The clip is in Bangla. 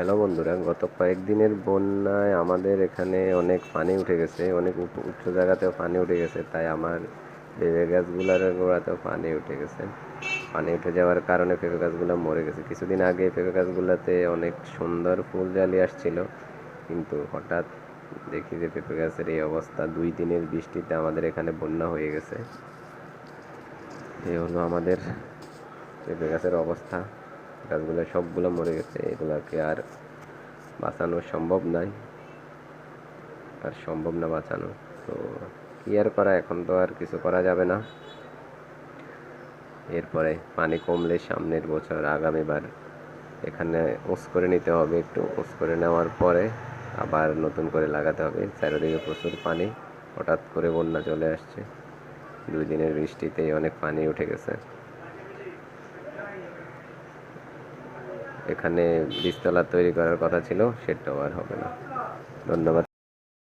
হ্যালো বন্ধুরা, গত কয়েকদিনের বন্যায় আমাদের এখানে অনেক পানি উঠে গেছে, অনেক উচ্চ জায়গাতেও পানি উঠে গেছে, তাই আমার পেঁপে গাছগুলোর গোড়াতেও পানি উঠে গেছে। পানি উঠে যাওয়ার কারণে পেঁপে গাছগুলো মরে গেছে। কিছুদিন আগে পেঁপে গাছগুলোতে অনেক সুন্দর ফুল জালি আসছিল, কিন্তু হঠাৎ দেখি যে পেঁপে গাছের এই অবস্থা, দুই দিনের বৃষ্টিতে আমাদের এখানে বন্যা হয়ে গেছে। এই হলো আমাদের পেঁপে গাছের অবস্থা। গাছগুলো সবগুলো মরে গেছে, এগুলাকে আর বাঁচানো সম্ভব নয় আর সম্ভব না বাঁচানো, তো কি আর করা, এখন তো আর কিছু করা যাবে না। এরপরে পানি কমলে সামনের বছর আগামীবার এখানে উস করে নিতে হবে একটু। উস করে নেওয়ার পরে আবার নতুন করে লাগাতে হবে। চারিদিকে প্রচুর পানি, হঠাৎ করে বন্যা চলে আসছে। দুই দিনের বৃষ্টিতেই অনেক পানি উঠে গেছে। এখানে বীজতলা তৈরি করার কথা ছিল সেটাও আর হবে না। ধন্যবাদ।